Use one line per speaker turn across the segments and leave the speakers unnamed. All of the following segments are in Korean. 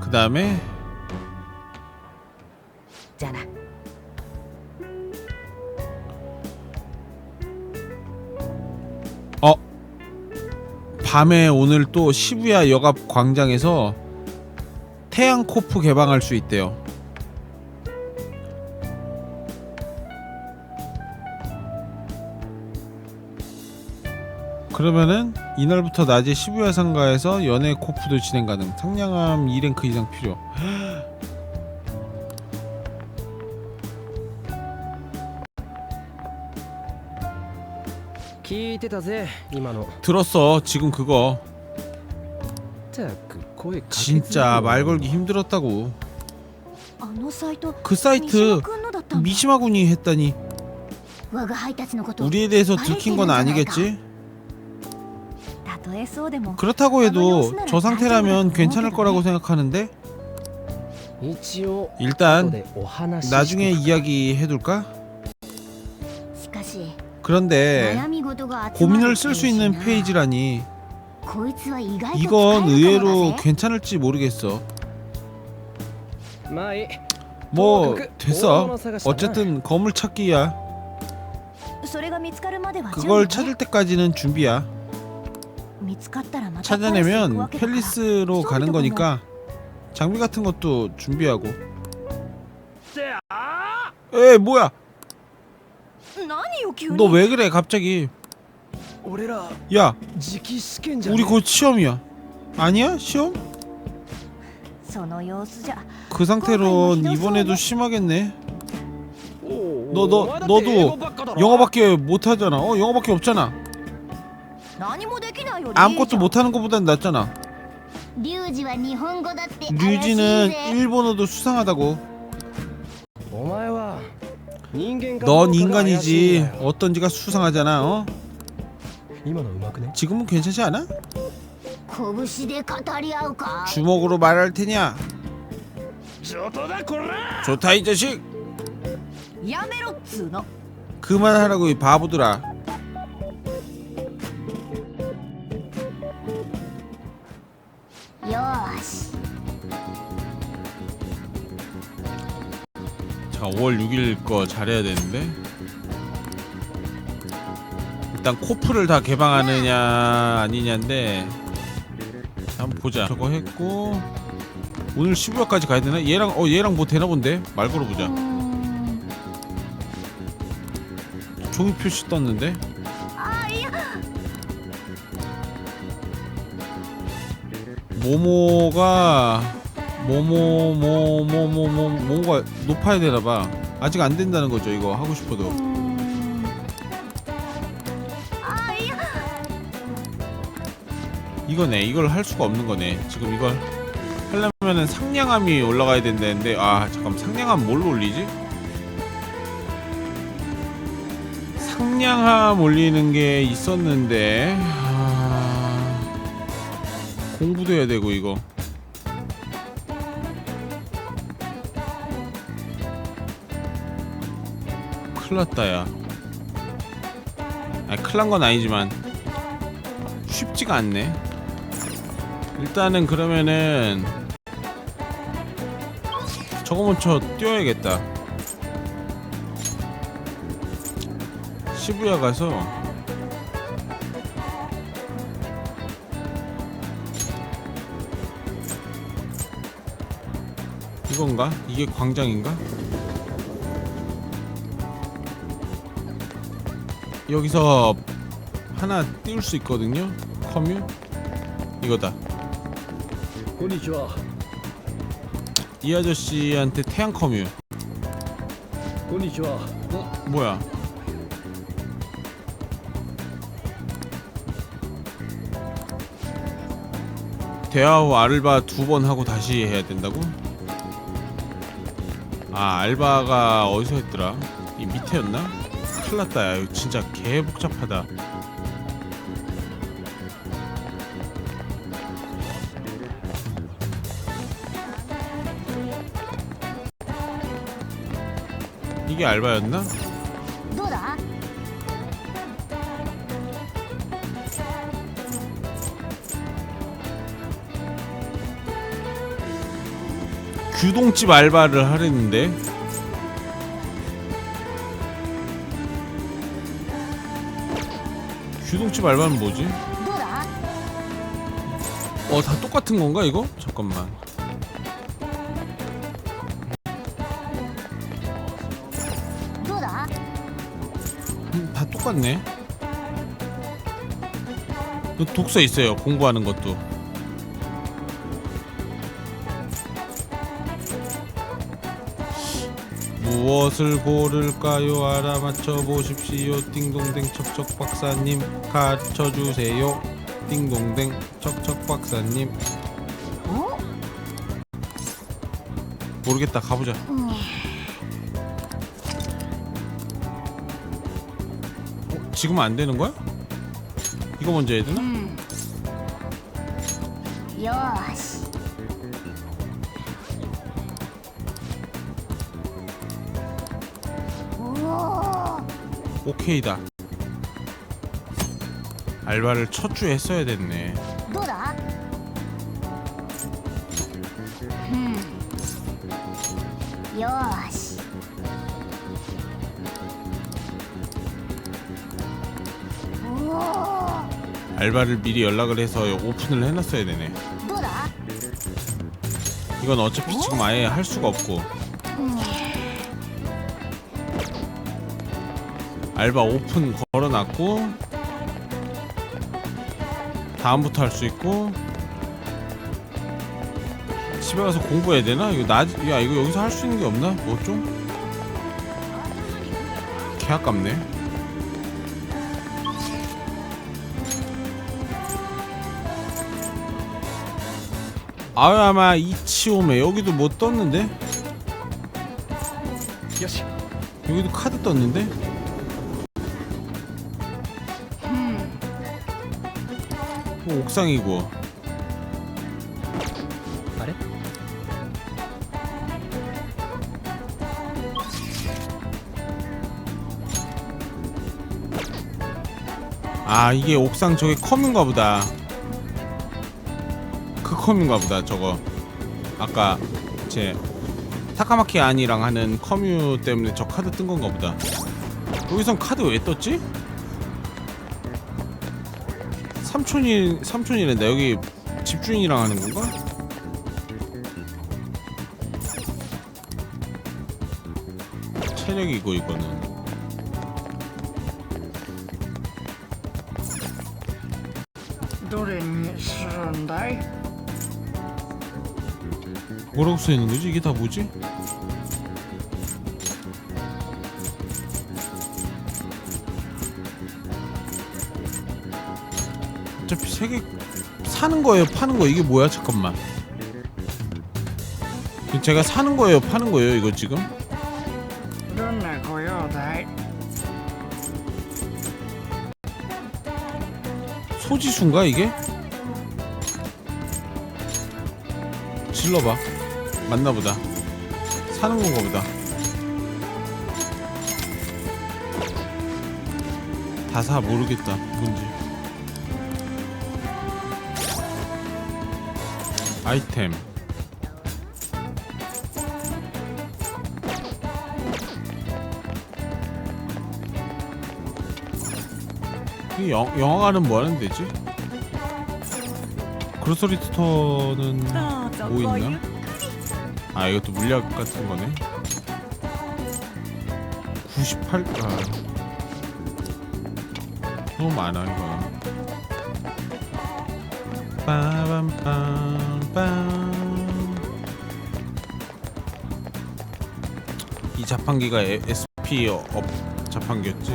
그 다음에
짜라.
어 밤에 오늘 또 시부야 역 앞 광장에서 태양 코프 개방할 수 있대요. 그러면은 이날부터 낮에 시부야 상가에서 연애 코프도 진행 가능. 상냥함 2랭크 이상 필요. 들었어. 지금 그거. 진짜 말 걸기 힘들었다고. 그 사이트 미시마군이 했다니. 우리에 대해서 들킨 건 아니겠지? 그렇다고 해도 저 상태라면 괜찮을 거라고 생각하는데? 일단 나중에 이야기 해둘까? 그런데 고민을 쓸 수 있는 페이지라니. 이건 의외로 괜찮을지 모르겠어. 뭐 됐어. 어쨌든 건물 찾기야. 그걸 찾을 때까지는 준비야. 찾아내면 펠리스로 가는 거니까 장비 같은 것도 준비하고. 에 뭐야? 너 왜 그래 갑자기? 야, 우리 곧 시험이야. 아니야 시험? 그 상태론 이번에도 심하겠네. 너 너 너도 영어밖에 못 하잖아. 어 영어밖에 없잖아. 아무것도 못하는 것보단 낫잖아. 류지는 일본어도 수상하다고. 넌 인간이지. 어떤지가 수상하잖아 어? 지금은 괜찮지 않아? 주먹으로 말할 테냐? 좋다 이 자식! 그만하라고 이 바보들아. 자 5월 6일 거 잘해야 되는데? 일단 코프를 다 개방하느냐 아니냐인데. 한번 보자. 저거 했고 오늘 12월까지 가야 되나? 얘랑 어 얘랑 뭐 되나 본데? 말 걸어보자. 종이 표시 떴는데?
아,
모모가 뭐뭐 뭐 뭐 뭐 뭐 뭐가 높아야 되나 봐. 아직 안 된다는 거죠 이거 하고 싶어도.
음. 아,
이거네 이걸 할 수가 없는 거네 지금 이걸 하려면은 상냥함이 올라가야 된다는데 아 잠깐 상냥함 뭘로 올리지? 상냥함 올리는 게 있었는데 아... 공부도 해야 되고 이거 큰일났다 야 아니 큰일난 건 아니지만 쉽지가 않네 일단은 그러면은 저거 먼저 뛰어야겠다 시부야 가서 이건가? 이게 광장인가? 여기서 하나 띄울 수 있거든요. 커뮤 이거다.
고니치와.
이 아저씨한테 태양 커뮤.
고니치와.
어? 뭐야? 대화 후 아르바 두 번 하고 다시 해야 된다고? 아 알바가 어디서 했더라? 이 밑에였나? 이거 진짜 개 복잡하다 이게 알바였나? 규동집 알바를 하려는데 규동집 알바는 뭐지? 어 다 똑같은 건가 이거? 잠깐만 음, 다 똑같네 독서 있어요 공부하는 것도 무엇을 고를까요? 알아맞혀 보십시오. 띵동댕 척척 박사님 가르쳐 주세요. 띵동댕 척척 박사님.
어?
모르겠다. 가보자.
음. 어,
어 지금 안 되는 거야? 이거 먼저 해야 되나?
음. 요시.
오케이다. 알바를 첫 주에 했어야 됐네.
너라. 음. 요시.
알바를 미리 연락을 해서 오픈을 해놨어야 되네.
너라.
이건 어차피 지금 아예 할 수가 없고. 알바 오픈 걸어놨고 다음부터 할 수 있고 집에 가서 공부해야 되나? 이거 나, 야 이거 여기서 할 수 있는 게 없나? 뭐 좀? 개 아깝네 아야마 이치오메 여기도 뭐 떴는데? 여기도 카드 떴는데? 옥상이고. あれ아 이게 옥상 저게 컴인가 보다. 그 컴인가 보다 저거. 아까 제 타카마키 아니랑 하는 커뮤 때문에 저 카드 뜬 건가 보다. 여기선 카드 왜 떴지? 삼촌이 삼촌이란다 여기 집주인이랑 하는 건가? 체력이고 이거는 노래는 싫은데 있는 거지? 이게 다 뭐지? 세개 사는 거예요, 파는 거 이게 뭐야? 잠깐만. 제가 사는 거예요, 파는 거예요, 이거 지금? 소지수인가 이게? 질러봐. 맞나 보다. 사는 건가 보다. 다 사 모르겠다. 뭔지. 아이템. 이 영, 영화관은 뭐 하는 데지? 그로서리 스토어는 뭐 있나? 아 이것도 물약 같은 거네 98? 아 너무 많아 이거 이 자판기가 에- SP 업 자판기였지?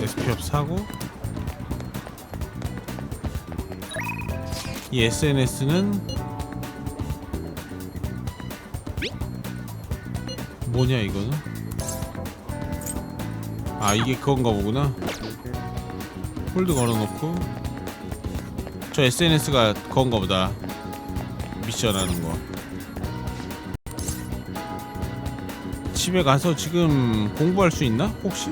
SP업 사고 이 SNS는 뭐냐 이거는 아 이게 그건가 보구나. 홀드 걸어놓고. 저 SNS가 그건가 보다. 미션 하는 거. 집에 가서 지금 공부할 수 있나? 혹시?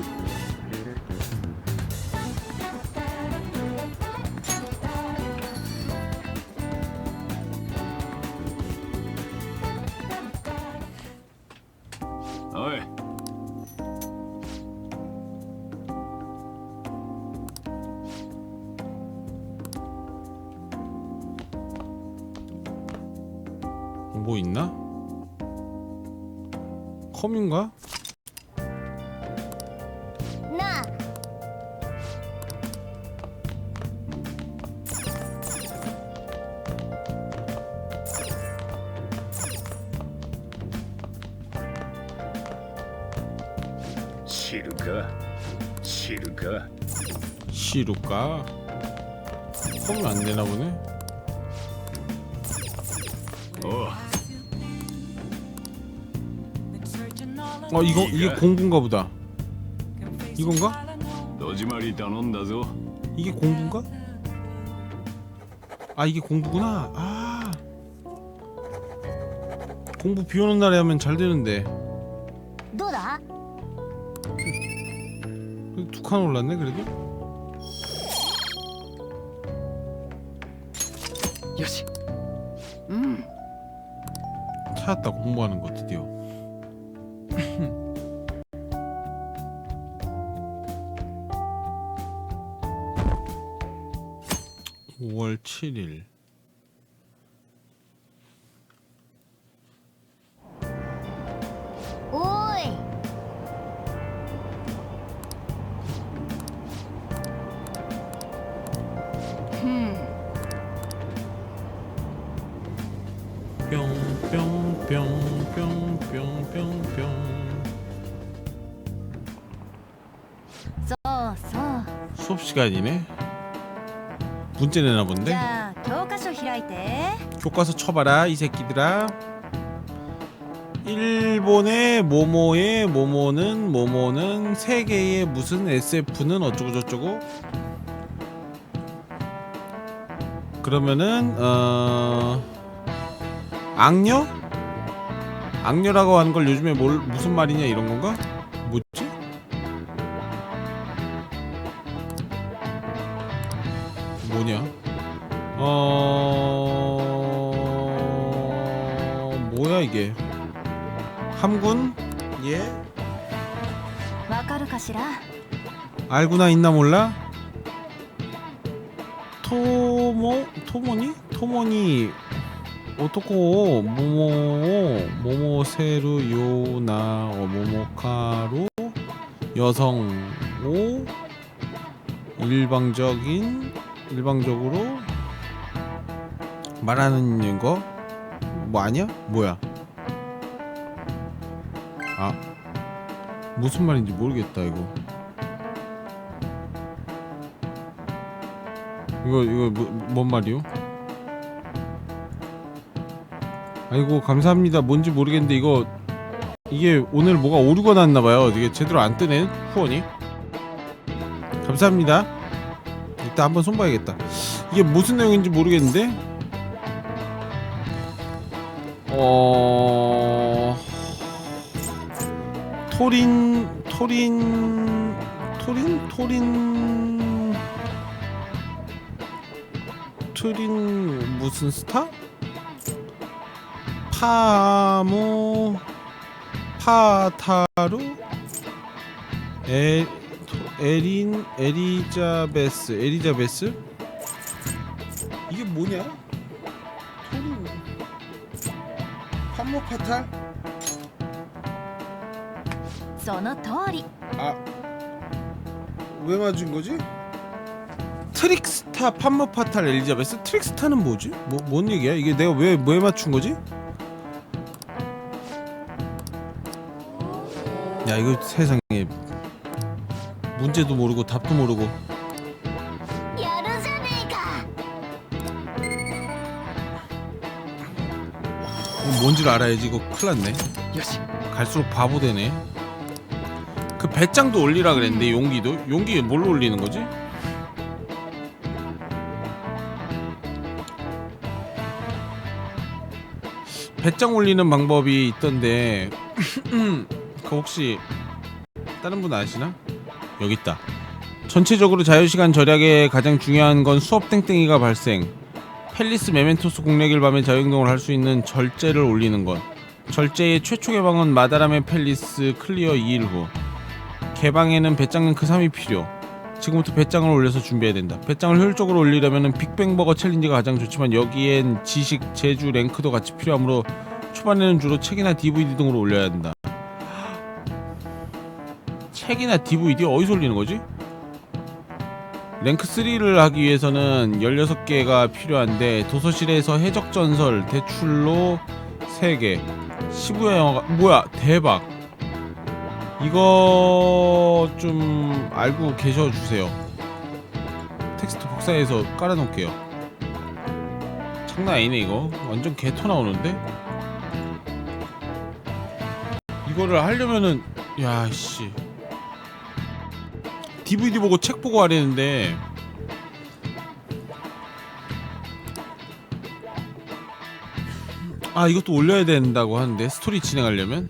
知るか知るか
시루까? 컴이 안 되나 보네.
おう
어 이거 이게 공군가 보다. 이건가?
戸締まり頼んだぞ
이게 공부인가? 아 이게 공부구나. 아 공부 비오는 날에 하면 잘 되는데
どうだ
두 칸 올랐네 그래도.
よし
찾았다 공부하는 거 드디어. 5월 7일
そうそう
수업 시간이네. 문제 내나
じ
본데.
ゃあ教科書開いて
교과서 쳐봐라 이 새끼들아. 일본의 모모의 모모는 모모는 세계의 무슨 SF는 어쩌고 저쩌고. 그러면은 어 악녀? 악녀라고 하는 걸 요즘에 뭘 무슨 말이냐 이런 건가? 뭐지? 뭐냐? 어 뭐야 이게? 함군? 예? 알구나 있나 몰라? 토모 토모니 토모니 오토코 모모 모모세루 요나 어, 모모카루 여성 오 일방적인 일방적으로 말하는 거 뭐 아니야? 뭐야? 아 무슨 말인지 모르겠다 이거. 이거 이거 뭐, 뭔 말이요? 아이고 감사합니다. 뭔지 모르겠는데 이거 이게 오늘 뭐가 오류가 났나 봐요. 이게 제대로 안 뜨네 후원이. 감사합니다. 이따 한번 손봐야겠다. 이게 무슨 내용인지 모르겠는데. 어 토린 토린 토린 토린 트린 무슨 스타? 파무 파타루 에 토- 에린 에리자베스 에리자베스 이게 뭐냐? 토린 판모 파탈?
その通り
아, 왜 맞은 거지? 트릭스타 판모 파탈 엘리자베스? 트릭스타는 뭐지? 뭐, 뭔 얘기야? 이게 내가 왜, 왜 맞춘 거지? 야, 이거 세상에 문제도 모르고 답도 모르고
やるじゃねえか
이거 뭔지를 알아야지 이거 큰일 났네
よし
갈수록 바보 되네 그 배짱도 올리라 그랬는데 용기도? 용기 뭘로 올리는 거지? 배짱 올리는 방법이 있던데. 그 혹시 다른 분 아시나? 여기 있다. 전체적으로 자유시간 절약에 가장 중요한 건 수업 땡땡이가 발생. 펠리스 메멘토스 공략일 밤에 자유행동을 할 수 있는 절제를 올리는 것. 절제의 최초 개방은 마다라메 팰리스 클리어 2일 후. 개방에는 배짱 랭크 3이 필요 지금부터 배짱을 올려서 준비해야 된다 배짱을 효율적으로 올리려면 빅뱅 버거 챌린지가 가장 좋지만 여기엔 지식, 제주 랭크도 같이 필요하므로 게시판에는 주로 책이나 DVD 등으로 올려야 한다. 책이나 DVD 어디서 올리는 거지? 랭크 3를 하기 위해서는 16개가 필요한데 도서실에서 해적전설 대출로 3개 시부야 영화가 뭐야 대박 이거 좀 알고 계셔 주세요. 텍스트 복사해서 깔아놓을게요. 장난 아니네 이거. 완전 개토 나오는데? 이거를 하려면은 야씨. DVD 보고 책 보고 하려는데. 아 이것도 올려야 된다고 하는데 스토리 진행하려면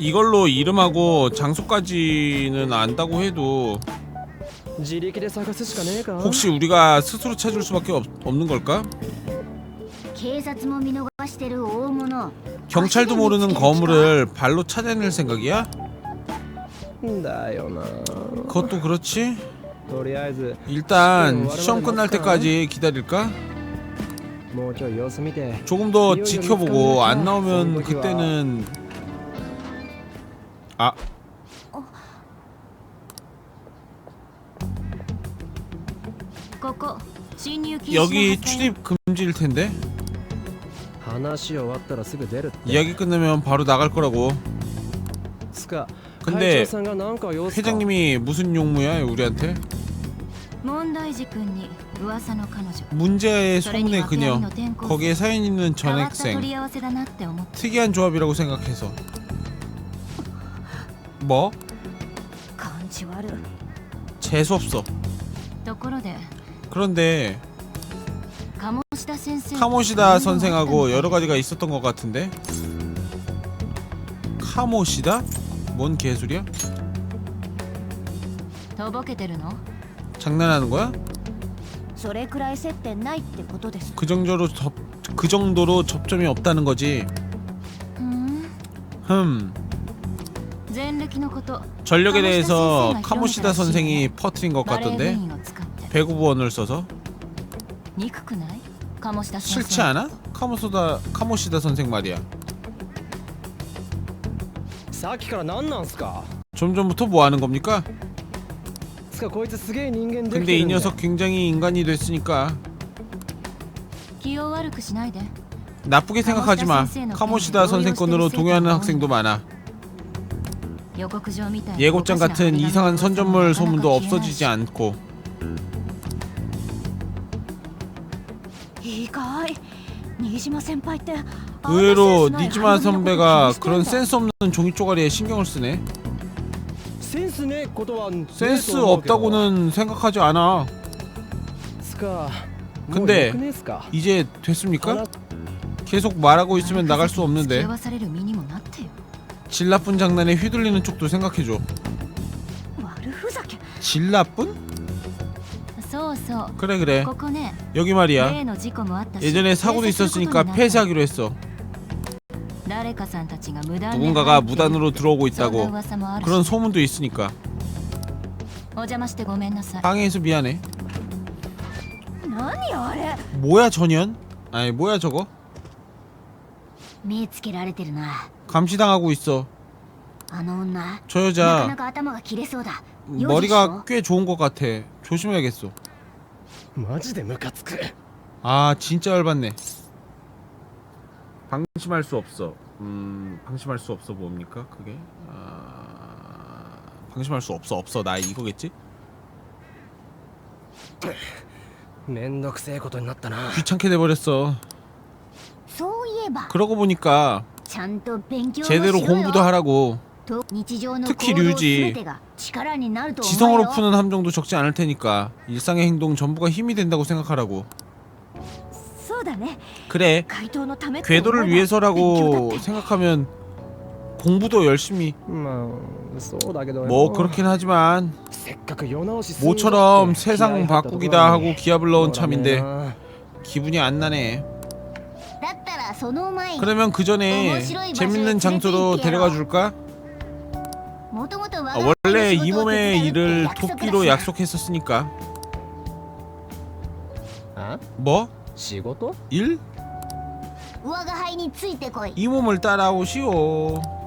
이걸로 이름하고 장소까지는 안다고 해도 혹시 우리가 스스로 찾을 수밖에 없, 는 걸까? 경찰도 모르는 거물을 발로 찾아낼 생각이야? 그것도 그렇지? 일단 시험 끝날 때까지 기다릴까? 조금 더 지켜보고 안 나오면 그때는 아
ここ侵入禁止の
여기
発生
출입 금지일 텐데
話終わったらすぐ出るって
이야기 끝나면 바로 나갈 거라고
つか
근데
会長さんがなんか様子か
회장님이 무슨 용무야 우리한테
問題児君に噂の彼女
문제의
それに
소문의
訳ありの
그녀
転校生
거기에 사연 있는
変わった取
전학생
り合わせだなって思って
특이한 조합이라고 생각해서 뭐?
感じ悪い
재수없어
ところで
그런데
鴨志田先生
카모시다 선생하고 여러 가지가 있었던 것 같은데 카모시다? 뭔 개소리야?
とぼけてるの
장난하는 거야?
それくらい接点ないってことです
그 정도로 접, 그 정도로 접점이 없다는 거지.
ふん
흠. 전력에 대해서 카모시다 선생이 퍼트린 것 같던데 105원을 써서? 싫지 않아? 카모소다 카모시다 선생 말이야. 좀 전부터 뭐 하는 겁니까? 근데 이 녀석 굉장히 인간이 됐으니까. 나쁘게 생각하지 마. 카모시다 선생권으로 동의하는 학생도 많아. 예고장 같은 이상한 선전물 소문도 없어지지 않고. 의외로 니지마
그
선배가 그런 센스 없는 종이 쪼가리에 신경을 쓰네. 센스 없다고는 생각하지 않아. 근데 이제 됐습니까? 계속 말하고 있으면 나갈 수 없는데. 질 나쁜 장난에 휘둘리는 쪽도 생각해줘. 질 나쁜? 그래 그래. 여기 말이야. 예전에 사고도 있었으니까 폐쇄하기로 했어. 누군가가 무단으로 들어오고 있다고. 그런 소문도 있으니까. 방해해서 미안해. 뭐야 전현? 아니 뭐야 저거?
目つけられてるな
감시당하고 있어.
あの女
저
なか
여자
なか頭が切れそうだ
머리가 꽤 좋은 것 같아. 조심해야겠어.
マジでムカつく
아 진짜 열받네. 방심할 수 없어. 음 방심할 수 없어 뭡니까 그게? 아 방심할 수 없어 없어 나 이거겠지?
めんどくせえことになったな
귀찮게 돼버렸어.
そういえば
그러고 보니까
ちゃんと勉強をしろ
제대로
よ
공부도 하라고
と日常の
특히
行動
류지
全てが力になると思う
지성으로
よ
푸는 함정도 적지 않을 테니까 일상의 행동 전부가 힘이 된다고 생각하라고.
そうだね
그래
街道のためって
궤도를
思えば勉強だ
위해서라고
って
생각하면 공부도 열심히
まあそうだけどよ
뭐 그렇긴 하지만
せっかく世直しするぞって
모처럼
気合
세상
入ったところ
바꾸기다
に
하고 기합을 넣은
そうだね
참인데
な
기분이 안 나네
だったらその前に
그러면 그 전에 재밌는 장소로 데려가 줄까? 아, 원래 이 몸의 일을 토끼로 약속했었으니까.
어?
뭐? 일? 이 몸을 따라오시오.